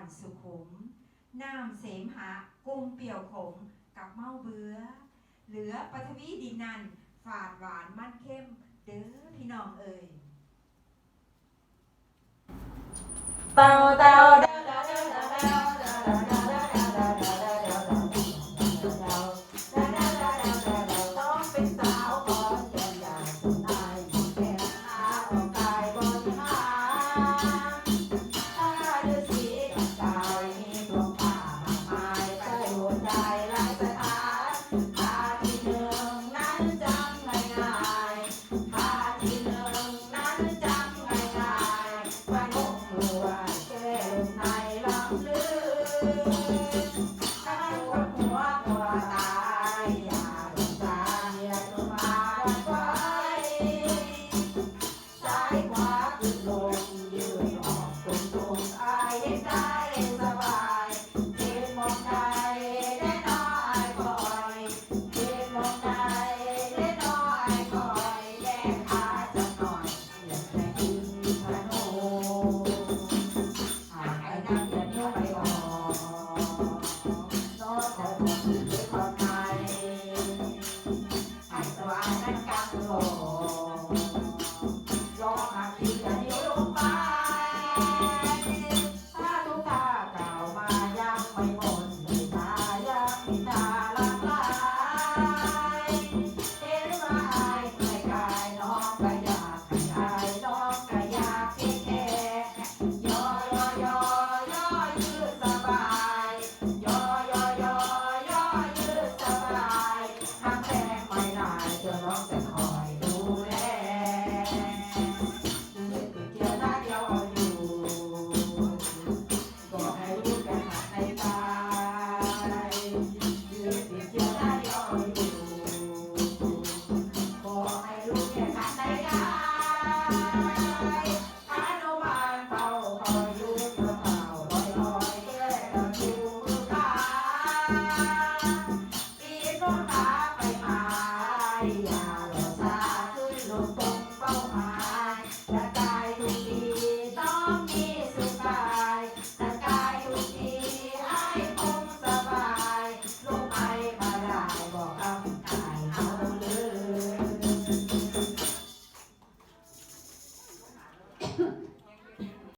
ันสุขุม น้ำเสมหะกุ้งเปี่ยวขมกับเมาเบือ้อ เหลือปฐวีดินนันฝาดหวานมั่นเข้ม เด้อพี่น้องเอ่ยเป่าเต่า Thank you.